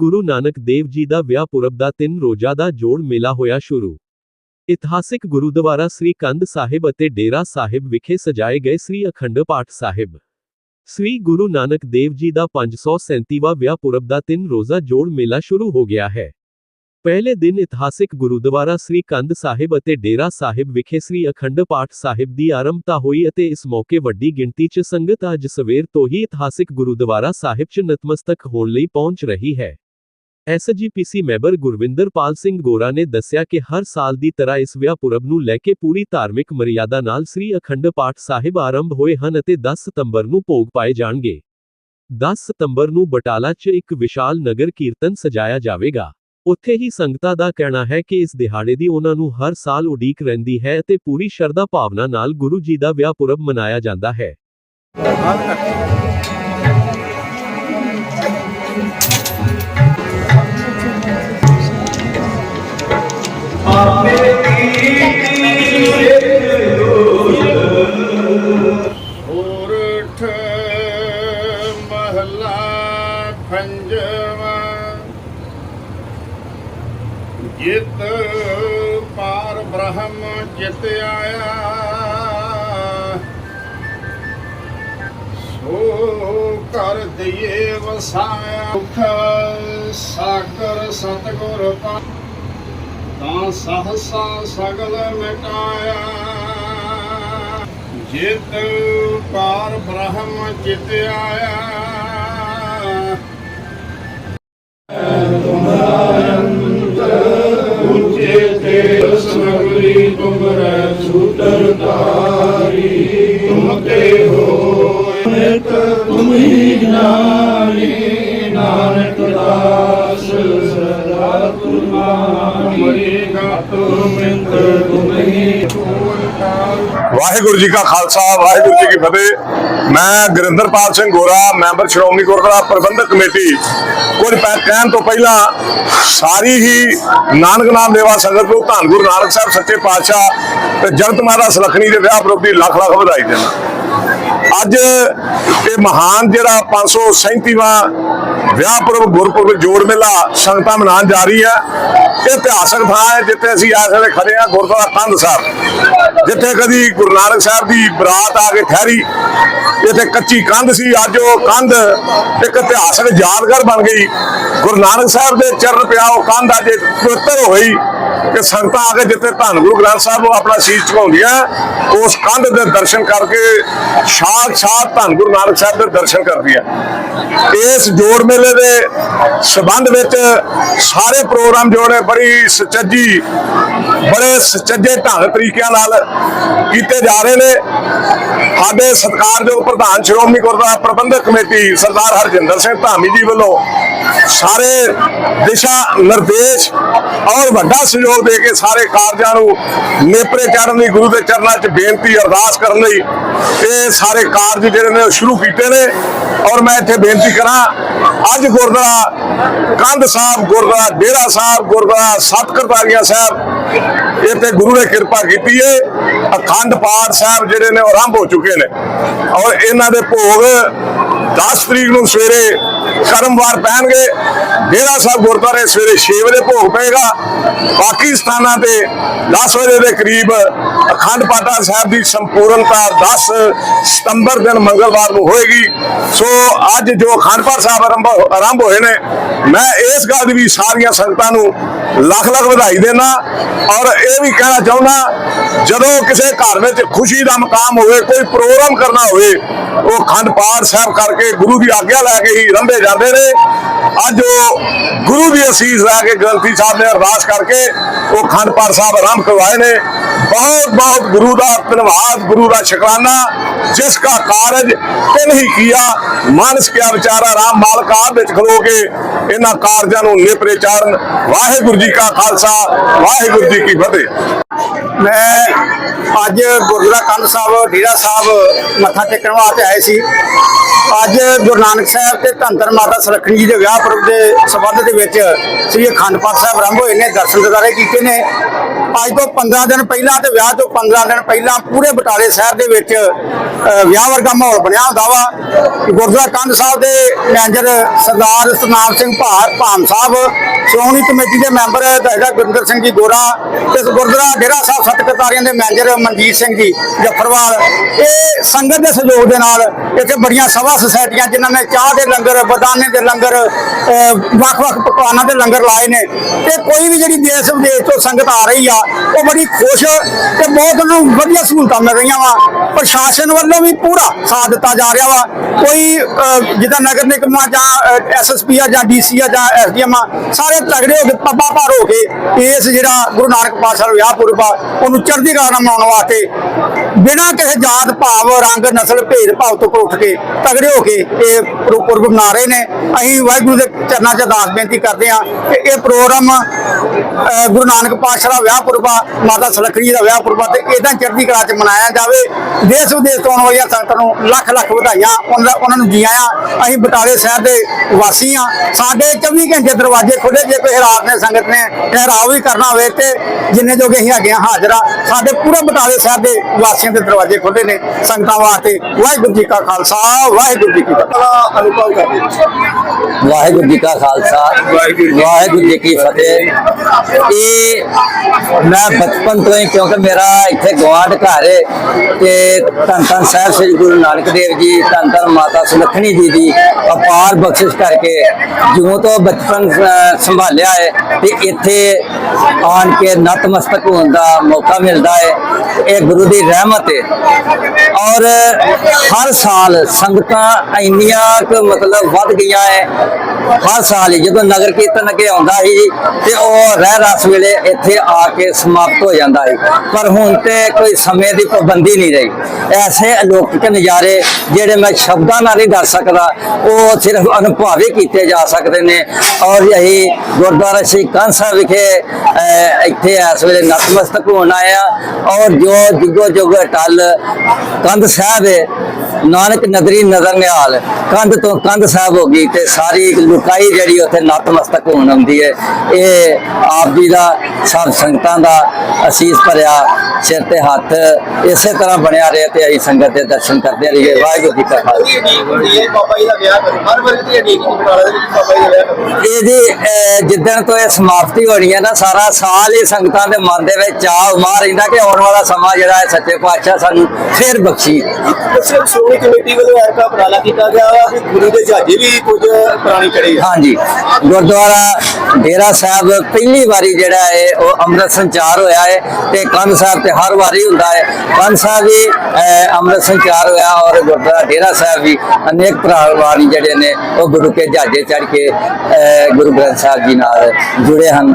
ਗੁਰੂ ਨਾਨਕ ਦੇਵ ਜੀ ਦਾ ਵਿਆਹ ਪੁਰਬ ਦਾ ਤਿੰਨ ਰੋਜ਼ਾ ਦਾ ਜੋੜ ਮੇਲਾ ਹੋਇਆ ਸ਼ੁਰੂ। ਇਤਿਹਾਸਿਕ ਗੁਰਦੁਆਰਾ ਸ੍ਰੀ ਕੰਧ ਸਾਹਿਬ ਅਤੇ ਡੇਰਾ ਸਾਹਿਬ ਵਿਖੇ ਸਜਾਏ ਗਏ ਸ੍ਰੀ ਅਖੰਡ ਪਾਠ ਸਾਹਿਬ। ਸ੍ਰੀ ਗੁਰੂ ਨਾਨਕ ਦੇਵ ਜੀ ਦਾ 537ਵਾਂ ਵਿਆਹ ਪੁਰਬ ਦਾ ਤਿੰਨ ਰੋਜ਼ਾ ਜੋੜ ਮੇਲਾ ਸ਼ੁਰੂ ਹੋ ਗਿਆ ਹੈ। ਪਹਿਲੇ ਦਿਨ ਇਤਿਹਾਸਿਕ ਗੁਰਦੁਆਰਾ ਸ੍ਰੀ ਕੰਧ ਸਾਹਿਬ ਅਤੇ ਡੇਰਾ ਸਾਹਿਬ ਵਿਖੇ ਸ੍ਰੀ ਅਖੰਡ ਪਾਠ ਸਾਹਿਬ ਦੀ ਆਰੰਭਤਾ ਹੋਈ ਅਤੇ ਇਸ ਮੌਕੇ ਵੱਡੀ ਗਿਣਤੀ 'ਚ ਸੰਗਤ ਅੱਜ ਸਵੇਰ ਤੋਂ ਹੀ ਇਤਿਹਾਸਿਕ ਗੁਰਦੁਆਰਾ ਸਾਹਿਬ 'ਚ ਨਤਮਸਤਕ ਹੋਣ ਲਈ ਪਹੁੰਚ ਰਹੀ ਹੈ। ਐਸਜੀਪੀਸੀ ਮੈਂਬਰ ਗੁਰਵਿੰਦਰਪਾਲ ਸਿੰਘ ਗੋਰਾ ਨੇ ਦੱਸਿਆ ਕਿ ਹਰ ਸਾਲ ਦੀ ਤਰ੍ਹਾਂ ਇਸ ਵਿਆਹ ਪੁਰਬ ਨੂੰ ਲੈ ਕੇ ਪੂਰੀ ਧਾਰਮਿਕ ਮਰਿਆਦਾ ਨਾਲ ਸ੍ਰੀ ਅਖੰਡ ਪਾਠ ਸਾਹਿਬ ਆਰੰਭ ਹੋਏ ਹਨ ਅਤੇ 10 ਸਤੰਬਰ ਨੂੰ ਭੋਗ ਪਾਏ ਜਾਣਗੇ। 10 ਸਤੰਬਰ ਨੂੰ ਬਟਾਲਾ 'ਚ ਇੱਕ ਵਿਸ਼ਾਲ ਨਗਰ ਕੀਰਤਨ ਸਜਾਇਆ ਜਾਵੇਗਾ। ਉੱਥੇ ਹੀ ਸੰਗਤਾਂ ਦਾ ਕਹਿਣਾ ਹੈ ਕਿ ਇਸ ਦਿਹਾੜੇ ਦੀ ਉਹਨਾਂ ਨੂੰ ਹਰ ਸਾਲ ਉਡੀਕ ਰਹਿੰਦੀ ਹੈ ਅਤੇ ਪੂਰੀ ਸ਼ਰਧਾ ਭਾਵਨਾ ਨਾਲ ਗੁਰੂ ਜੀ ਦਾ ਵਿਆਹ ਪੁਰਬ ਮਨਾਇਆ ਜਾਂਦਾ ਹੈ। ਕਰ ਦਈਏ ਵਸਾਇਆ ਦੁਖ, ਸਾਗਰ ਸਤਗੁਰ ਪਾ ਤਾਂ ਸਹਸਾ ਸਗਲ ਮਿਟਾਇਆ। ਜਿਤ ਪਾਰ ਬ੍ਰਹਮ ਚਿਤ ਆਇਆ। ਉੱਚੇ ਤੇ ਸਮਗਰੀ ਤੁਮਰੇ ਸੂਤਰ ਤਾਰੀ ਤੁਮ ਤੇ ਹੋ ਨਿਤ ਤੁਮ ਹੀ ਨਾਨਕ ਦਾਸ, ਸਦਾ ਤੁਮਾਨੀ। ਮਰੀ ਗਾਤ ਵਾਹਿਗੁਰੂ ਜੀ ਕਾ ਖਾਲਸਾ, ਵਾਹਿਗੁਰੂ ਜੀ ਕੀ ਫਤਿਹ। ਮੈਂ ਗੁਰਿੰਦਰਪਾਲ ਸਿੰਘ ਗੋਰਾ, ਮੈਂਬਰ ਸ਼੍ਰੋਮਣੀ ਗੁਰਦੁਆਰਾ ਪ੍ਰਬੰਧਕ ਕਮੇਟੀ। ਕੁਝ ਕਹਿਣ ਤੋਂ ਪਹਿਲਾਂ ਸਾਰੀ ਹੀ ਨਾਨਕ ਨਾਮ ਦੇਵਾ ਸੰਗਤ ਨੂੰ ਧੰਨ ਗੁਰੂ ਨਾਨਕ ਸਾਹਿਬ, ਸੱਚੇ ਪਾਤਸ਼ਾਹ ਤੇ ਜਗਤ ਮਾਤਾ ਸੁਲੱਖਣੀ ਦੇ ਵਿਆਹ ਪ੍ਰਭ ਲੱਖ ਲੱਖ ਵਧਾਈ ਦੇਣਾ। ਅੱਜ ਇਹ ਮਹਾਨ ਜਿਹੜਾ 537ਵਾਂ ਵਿਆਹ ਪੁਰਬ, ਗੁਰਪੁਰਬ ਜੋੜ ਮੇਲਾ ਸੰਗਤਾਂ ਮਨਾਉਣ ਜਾ ਰਹੀ ਹੈ। ਇਹ ਇਤਿਹਾਸਕ ਥਾਂ ਹੈ ਜਿੱਥੇ ਅਸੀਂ ਇਸ ਵੇਲੇ ਖੜੇ ਹਾਂ ਗੁਰਦੁਆਰਾ ਕੰਧ ਸਾਹਿਬ, ਜਿੱਥੇ ਕਦੀ ਗੁਰੂ ਨਾਨਕ ਸਾਹਿਬ ਦੀ ਬਰਾਤ ਆ ਕੇ ਠਹਿਰੀ ਇੱਥੇ ਕੱਚੀ ਕੰਧ ਸੀ, ਅੱਜ ਉਹ ਕੰਧ ਇੱਕ ਇਤਿਹਾਸਕ ਯਾਦਗਾਰ ਬਣ ਗਈ। ਗੁਰੂ ਨਾਨਕ ਸਾਹਿਬ ਦੇ ਚਰਨ ਪਿਆ, ਉਹ ਕੰਧ ਅੱਜ ਪਵਿੱਤਰ ਹੋਈ ਕਿ ਸੰਗਤਾਂ ਆ ਕੇ ਜਿੱਥੇ ਧੰਨ ਗੁਰੂ ਗ੍ਰੰਥ ਸਾਹਿਬ ਨੂੰ ਆਪਣਾ ਸੀਸ ਝੁਕਾਉਂਦੀਆਂ ਉਸ ਕੰਧ ਦੇ ਦਰਸ਼ਨ ਕਰਕੇ ਸਾਖਸ਼ਾਤ ਧੰਨ ਗੁਰੂ ਨਾਨਕ ਸਾਹਿਬ ਦੇ ਦਰਸ਼ਨ ਕਰਦੀਆਂ। ਇਸ ਜੋੜ ਮੇਲੇ ਦੇ ਸਬੰਧ ਵਿੱਚ ਸਾਰੇ ਪ੍ਰੋਗਰਾਮ ਜੋ ਨੇ ਬੜੀ ਸੁਚੱਜੀ, ਬੜੇ ਸੁਚੱਜੇ ਢੰਗ ਤਰੀਕਿਆਂ ਨਾਲ ਕੀਤੇ ਜਾ ਰਹੇ ਨੇ। ਸਾਡੇ ਸਤਿਕਾਰਯੋਗ ਪ੍ਰਧਾਨ ਸ਼੍ਰੋਮਣੀ ਗੁਰਦੁਆਰਾ ਪ੍ਰਬੰਧਕ ਕਮੇਟੀ ਸਰਦਾਰ ਹਰਜਿੰਦਰ ਸਿੰਘ ਧਾਮੀ ਜੀ ਵੱਲੋਂ ਸਾਰੇ ਦਿਸ਼ਾ ਨਿਰਦੇਸ਼ ਔਰ ਵੱਡਾ ਸਹਿਯੋਗ ਦੇ ਕੇ ਸਾਰੇ ਕਾਰਜਾਂ ਨੂੰ ਨੇਪਰੇ ਚੜ੍ਹਨ ਲਈ, ਗੁਰੂ ਦੇ ਚਰਨਾਂ 'ਚ ਬੇਨਤੀ, ਅਰਦਾਸ ਕਰਨ ਲਈ ਇਹ ਸਾਰੇ ਕਾਰਜ ਜਿਹੜੇ ਨੇ ਸ਼ੁਰੂ ਕੀਤੇ ਨੇ। ਔਰ ਮੈਂ ਇੱਥੇ ਬੇਨਤੀ ਕਰਾਂ, ਅੱਜ ਗੁਰਦੁਆਰਾ ਕੰਧ ਸਾਹਿਬ, ਗੁਰਦੁਆਰਾ ਡੇਰਾ ਸਾਹਿਬ, ਗੁਰਦੁਆਰਾ ਸਤਕਰਤਾਰੀਆ ਸਾਹਿਬ, ਇੱਥੇ ਗੁਰੂ ਨੇ ਕਿਰਪਾ ਕੀਤੀ ਹੈ ਅਖੰਡ ਪਾਠ ਸਾਹਿਬ ਜਿਹੜੇ ਨੇ ਉਹ ਆਰੰਭ ਹੋ ਚੁੱਕੇ ਨੇ। ਔਰ ਇਹਨਾਂ ਦੇ ਭੋਗ 10 ਤਰੀਕ ਨੂੰ ਸਵੇਰੇ ਕਰਮਵਾਰ ਪੈਣਗੇ। ਡੇਰਾ ਸਾਹਿਬ ਗੁਰਦੁਆਰੇ ਸਵੇਰੇ 6 ਵਜੇ ਭੋਗ ਪਏਗਾ। ਬਾਕੀ ਸਥਾਨਾਂ ਤੇ 10 ਵਜੇ ਦੇ ਕਰੀਬ ਅਖੰਡ ਪਾਠਾ ਸਾਹਿਬ ਦੀ ਸੰਪੂਰਨਤਾ 10 ਸਤੰਬਰ ਦਿਨ ਮੰਗਲਵਾਰ ਨੂੰ ਹੋਏਗੀ। ਸੋ ਅੱਜ ਜੋ ਅਖੰਡ ਪਾਠ ਸਾਹਿਬ ਆਰੰਭ ਆਰੰਭ ਹੋਏ ਨੇ, ਮੈਂ ਇਸ ਗੱਲ ਦੀ ਵੀ ਸਾਰੀਆਂ ਸੰਗਤਾਂ ਨੂੰ ਲੱਖ ਲੱਖ ਵਧਾਈ ਦੇਣਾ ਔਰ ਇਹ ਵੀ ਕਹਿਣਾ ਚਾਹੁੰਦਾ, ਜਦੋਂ ਕਿਸੇ ਘਰ ਵਿੱਚ ਖੁਸ਼ੀ ਦਾ ਮਕਾਮ ਹੋਵੇ, ਕੋਈ ਪ੍ਰੋਗਰਾਮ ਕਰਨਾ ਹੋਵੇ, ਉਹ ਅਖੰਡ ਪਾਠ ਸਾਹਿਬ ਕਰਕੇ ਗੁਰੂ ਦੀ ਆਗਿਆ ਲੈ ਕੇ ਹੀ ਰੰਭੇ ਜਾਂਦੇ ਨੇ। ਅੱਜ ਉਹ ਗੁਰੂ ਦੀ ਅਸੀਸ ਲੈ ਕੇ ਗ੍ਰੰਥੀ ਸਾਹਿਬ ਨੇ ਅਰਦਾਸ ਕਰਕੇ ਉਹ ਅਖੰਡ ਪਾਠ ਸਾਹਿਬ ਆਰੰਭ ਕਰਵਾਏ ਨੇ। ਬਹੁਤ ਬਹੁਤ ਗੁਰੂ ਦਾ ਧੰਨਵਾਦ, ਗੁਰੂ ਦਾ ਸ਼ੁਕਰਾਨਾ, ਜਿਸ ਦਾ ਕਾਰਜ ਤਿਨ ਹੀ ਕੀਆ, ਮਾਨਸ ਕਿਆ ਵਿਚਾਰਾ ਰਾਮ ਮਾਲਕ ਵਿੱਚ ਖਲੋ ਕੇ ਇਹਨਾਂ ਕਾਰਜਾਂ ਨੂੰ ਨੇਪਰੇ ਚਾੜਨ। ਵਾਹਿਗੁਰੂ ਜੀ ਕਾ ਖਾਲਸਾ, ਵਾਹਿਗੁਰੂ ਜੀ ਕੀ ਫਤਿਹ। ਮੈਂ ਅੱਜ ਗੁਰਦੁਆਰਾ ਕੰਧ ਸਾਹਿਬ, ਡੇਰਾ ਸਾਹਿਬ ਮੱਥਾ ਟੇਕਣ ਵਾਸਤੇ ਆਏ ਸੀ। ਅੱਜ ਗੁਰੂ ਨਾਨਕ ਸਾਹਿਬ ਤੇ ਧੰਤਰ ਮਾਤਾ ਸੁਲੱਖਣੀ ਜੀ ਦੇ ਵਿਆਹ ਪੁਰਬ ਦੇ ਸਬੰਧ ਦੇ ਵਿੱਚ ਸ੍ਰੀ ਅਖੰਡ ਪਾਠ ਸਾਹਿਬ ਆਰੰਭ ਹੋਏ ਨੇ, ਦਰਸ਼ਨ ਦਿਦਾਰੇ ਕੀਤੇ ਨੇ। ਅੱਜ ਤੋਂ 15 ਦਿਨ ਪਹਿਲਾਂ ਤੇ ਵਿਆਹ ਤੋਂ 15 ਦਿਨ ਪਹਿਲਾਂ ਪੂਰੇ ਬਟਾਲੇ ਸ਼ਹਿਰ ਦੇ ਵਿੱਚ ਵਿਆਹ ਵਰਗਾ ਮਾਹੌਲ ਬਣਿਆ ਹੁੰਦਾ ਵਾ। ਗੁਰਦੁਆਰਾ ਕੰਧ ਸਾਹਿਬ ਦੇ ਮੈਨੇਜਰ ਸਰਦਾਰ ਸਤਨਾਮ ਸਿੰਘ ਭਾਰ ਭਾਮ ਸਾਹਿਬ, ਸ਼੍ਰੋਮਣੀ ਕਮੇਟੀ ਦੇ ਮੈਂਬਰ ਦਾਇਰਾ ਗੁਰਿੰਦਰ ਸਿੰਘ ਜੀ ਗੋਰਾ ਤੇ ਗੁਰਦੁਆਰਾ ਡੇਰਾ ਸਾਹਿਬ ਸੱਤ ਕਰਤਾਰੀਆਂ ਦੇ ਮੈਨੇਜਰ ਮਨਜੀਤ ਸਿੰਘ ਜੀ ਜਫਰਵਾਲ। ਇਹ ਸੰਗਤ ਦੇ ਸਹਿਯੋਗ ਦੇ ਨਾਲ ਇੱਥੇ ਬੜੀਆਂ ਸਭਾ ਸੁਸਾਇਟੀਆਂ ਜਿਨ੍ਹਾਂ ਨੇ ਚਾਹ ਦੇ ਲੰਗਰ ਬਦਾਨੇ ਦੇ ਲੰਗਰ ਵੱਖ-ਵੱਖ ਪਕਵਾਨਾਂ ਦੇ ਲੰਗਰ ਲਾਏ ਨੇ। ਤੇ ਕੋਈ ਵੀ ਜਿਹੜੀ ਦੇਸ਼ ਵਿਦੇਸ਼ ਤੋਂ ਸੰਗਤ ਆ ਰਹੀ ਆ, ਉਹ ਬੜੀ ਖੁਸ਼ ਤੇ ਬਹੁਤ ਨੂੰ ਵਧੀਆ ਸਹੂਲਤਾਂ ਮਿਲ ਰਹੀਆਂ ਵਾ। ਪ੍ਰਸ਼ਾਸਨ ਵੱਲ ਵੀ ਪੂਰਾ ਸਾਥ ਦਿੱਤਾ ਜਾ ਰਿਹਾ ਵਾ। ਕੋਈ ਜਿੱਦਾਂ ਨਗਰ ਨਿਗਮਾਂ ਜਾਂ ਐਸਐਸਪੀ ਆ ਜਾਂ ਡੀਸੀ ਆ ਜਾਂ ਐਸਡੀਐਮ ਆ, ਸਾਰੇ ਤਗੜੇ ਹੋ ਕੇ ਪੱਬਾ ਭਾਰ ਹੋ ਕੇ ਇਸ ਜਿਹੜਾ ਗੁਰੂ ਨਾਨਕ ਪਾਤਸ਼ਾਹ ਦਾ ਵਿਆਹ ਪੁਰਬ ਆ, ਉਹਨੂੰ ਚੜ੍ਹਦੀ ਕਲਾ ਨਾਲ ਮਨਾਉਣ ਵਾਸਤੇ ਬਿਨਾਂ ਕਿਸੇ ਜਾਤ, ਭਾਵ, ਰੰਗ, ਨਸਲ, ਭੇਦ, ਭਾਵ ਤੋਂ ਉੱਠ ਕੇ ਤਗੜੇ ਹੋ ਕੇ ਇਹ ਪੁਰਬ ਮਨਾ ਰਹੇ ਨੇ। ਅਸੀਂ ਵਾਹਿਗੁਰੂ ਦੇ ਚਰਨਾਂ 'ਚ ਅਰਦਾਸ ਬੇਨਤੀ ਕਰਦੇ ਹਾਂ ਕਿ ਇਹ ਪ੍ਰੋਗਰਾਮ ਗੁਰੂ ਨਾਨਕ ਪਾਤਸ਼ਾਹ ਦਾ ਵਿਆਹ ਪੁਰਬ ਆ, ਮਾਤਾ ਸਲਖੜੀ ਦਾ ਵਿਆਹ ਪੁਰਬ ਆ ਤੇ ਇਦਾਂ ਚੜ੍ਹਦੀ ਕਲਾ 'ਚ ਮਨਾਇਆ ਜਾਵੇ। ਦੇਸ਼ ਵਿਦੇਸ਼ ਤੋਂ ਆਉਣ ਵਾਲੀਆਂ ਸੰਗਤਾਂ ਨੂੰ ਲੱਖ ਲੱਖ ਵਧਾਈਆਂ। ਉਹਨਾਂ ਉਹਨਾਂ ਨੂੰ ਜੀ ਆਇਆਂ। ਅਸੀਂ ਬਟਾਲੇ ਸ਼ਹਿਰ ਦੇ ਵਾਸੀ ਆ। ਸਾਡੇ 24 ਘੰਟੇ ਦਰਵਾਜ਼ੇ ਖੁੱਲੇ ਜੇ ਕੋਈ ਰਾਤ ਨੇ, ਸੰਗਤ ਨੇ ਠਹਿਰਾਓ ਵੀ ਕਰਨਾ ਹੋਵੇ ਤੇ ਜਿੰਨੇ ਜੋਗੇ ਅਸੀਂ ਹੈਗੇ ਆ, ਹਾਜ਼ਰ ਆ। ਸਾਡੇ ਪੂਰੇ ਬਟਾਲੇ ਸ਼ਹਿਰ ਦੇ ਵਾਸੀਆਂ ਦੇ ਦਰਵਾਜ਼ੇ ਖੁੱਲੇ ਨੇ, ਸੰਗਤਾਂ ਵਾਸਤੇ। ਵਾਹਿਗੁਰੂ ਜੀ ਕਾ ਖਾਲਸਾ, ਵਾਹਿਗੁਰੂ ਜੀ ਕੀ ਫਤਿਹ। ਅਨੁਭਵ ਕਰਦੇ ਵਾਹਿਗੁਰੂ ਜੀ ਕਾ ਖਾਲਸਾ, ਵਾਹਿਗੁਰੂ ਜੀ ਕੀ ਫਤਿਹ। ਇਹ ਮੈਂ ਬਚਪਨ ਤੋਂ ਹੀ, ਕਿਉਂਕਿ ਮੇਰਾ ਇੱਥੇ ਗਵਾਂਢ ਘਰ ਹੈ ਤੇ ਧੰਨ ਧੰਨ ਸਾਹਿਬ ਸ੍ਰੀ ਗੁਰੂ ਨਾਨਕ ਦੇਵ ਜੀ, ਧੰਨ ਧੰਨ ਮਾਤਾ ਸੁਲੱਖਣੀ ਜੀ ਦੀ ਅਪਾਰ ਬਖਸ਼ਿਸ਼ ਕਰਕੇ ਜਿਉਂ ਤੋਂ ਬਚਪਨ ਸੰਭਾਲਿਆ ਹੈ ਤੇ ਇੱਥੇ ਆਣ ਕੇ ਨਤਮਸਤਕ ਹੋਣ ਦਾ ਮੌਕਾ ਮਿਲਦਾ ਹੈ ਇਹ ਗੁਰੂ ਦੀ ਰਹਿਮਤ ਹੈ ਔਰ ਹਰ ਸਾਲ ਸੰਗਤਾਂ ਇੰਨੀਆਂ ਕੁ ਮਤਲਬ ਵੱਧ ਗਈਆਂ ਹੈ ਹਰ ਸਾਲ ਹੀ ਜਦੋਂ ਨਗਰ ਕੀਰਤਨ ਅੱਗੇ ਆਉਂਦਾ ਸੀ ਤੇ ਉਹ ਰਹਿ ਰਸ ਵੇਲੇ ਇੱਥੇ ਆ ਕੇ ਸਮਾਪਤ ਹੋ ਜਾਂਦਾ ਸੀ। ਪਰ ਹੁਣ ਤੇ ਕੋਈ ਸਮੇਂ ਦੀ ਪਾਬੰਦੀ ਨਹੀਂ ਰਹੀ। ਐਸੇ ਅਲੌਕਿਕ ਨਜ਼ਾਰੇ ਜਿਹੜੇ ਮੈਂ ਸ਼ਬਦਾਂ ਨਾਲ ਨਹੀਂ ਦੱਸ ਸਕਦਾ, ਉਹ ਸਿਰਫ ਅਨੁਭਵੀ ਕੀਤੇ ਜਾ ਸਕਦੇ ਨੇ। ਔਰ ਇਹੀ ਗੁਰਦੁਆਰਾ ਸ੍ਰੀ ਕੰਨ ਸਾਹਿਬ ਵਿਖੇ ਇੱਥੇ ਇਸ ਵੇਲੇ ਨਤਮਸਤਕ ਹੋਣ ਆਇਆ ਔਰ ਜੋ ਜੁਗੋ ਜੁਗ ਟਲ ਕੰਧ ਸਾਹਿਬ ਹੈ ਨਾਨਕ ਨਦਰੀ ਨਜ਼ਰ ਨਿਹਾਲ। ਕੰਧ ਤੋਂ ਕੰਧ ਸਾਹਿਬ ਹੋ ਗਈ ਤੇ ਸਾਰੀ ਲੁਕਾਈ ਜਿਹੜੀ ਉੱਥੇ ਨਤਮਸਤਕ ਹੋਣ ਆਉਂਦੀ ਹੈ। ਇਹ ਆਪ ਜੀ ਦਾ ਸਭ ਸੰਗਤਾਂ ਦਾ ਅਸੀਸ ਭਰਿਆ ਸਿਰ ਤੇ ਹੱਥ ਇਸੇ ਤਰ੍ਹਾਂ ਬਣਿਆ ਰਹੇ ਤੇ ਅਸੀਂ ਸੰਗਤ ਦੇ ਦਰਸ਼ਨ ਕਰਦੇ ਰਹੀਏ। ਵਾਹਿਗੁਰੂ ਜੀ ਕਾ ਖਾਲਸਾ। ਬਾਬਾ ਜੀ ਦਾ ਵਿਆਹ ਕਰੋ। ਹਰ ਵਰਗ ਦੀ ਅਡੀਕ ਬਟਾਲਾ ਦੇ ਵਿੱਚ ਬਾਬਾ ਜੀ ਦਾ ਵਿਆਹ ਕਰੋ। ਇਹ ਜੀ ਅਹ, ਜਿੱਦਣ ਤੋਂ ਇਹ ਸਮਾਪਤੀ ਹੋਣੀ ਹੈ ਨਾ ਸਾਰਾ ਸਾਲ ਹੀ ਸੰਗਤਾਂ ਦੇ ਮਨ ਦੇ ਵਿੱਚ ਚਾਹ ਉਮਾ ਰਹਿੰਦਾ ਕਿ ਆਉਣ ਵਾਲਾ ਸਮਾਂ ਜਿਹੜਾ ਹੈ ਸੱਚੇ ਪਾਤਸ਼ਾਹ ਸਾਨੂੰ ਫੇਰ ਬਖਸ਼ੀ। ਸ਼੍ਰੋਮਣੀ ਕਮੇਟੀ ਵੱਲੋਂ ਐਸਾ ਉਪਰਾਲਾ ਕੀਤਾ ਗਿਆ ਵਾ ਕਿ ਗੁਰੂ ਦੇ ਜਹਾਜ਼ੇ ਵੀ ਕੁਝ ਪੁਰਾਣੀ ਚੜੇ ਆ। ਹਾਂਜੀ। ਗੁਰਦੁਆਰਾ ਡੇਰਾ ਸਾਹਿਬ ਪਹਿਲੀ ਵਾਰੀ ਜਿਹੜਾ ਹੈ ਉਹ ਅੰਮ੍ਰਿਤ ਸੰਚਾਰ ਹੋਇਆ ਹੈ ਤੇ ਕੰਨ ਸਾਹਿਬ ਤੇ ਹਰ ਵਾਰੀ ਹੁੰਦਾ ਹੈ ਕੰਨ ਸਾਹਿਬ ਵੀ ਅੰਮ੍ਰਿਤ ਸੰਚਾਰ ਹੋਇਆ ਔਰ ਗੁਰਦੁਆਰਾ ਡੇਰਾ ਸਾਹਿਬ ਵੀ ਅਨੇਕ ਵਾਰੀ ਜਿਹੜੇ ਨੇ, ਉਹ ਗੁਰੂ ਕੇ ਜਹਾਜ਼ੇ ਚੜ ਕੇ ਗੁਰੂ ਗ੍ਰੰਥ ਸਾਹਿਬ ਜੀ ਨਾਲ ਜੁੜੇ ਹਨ।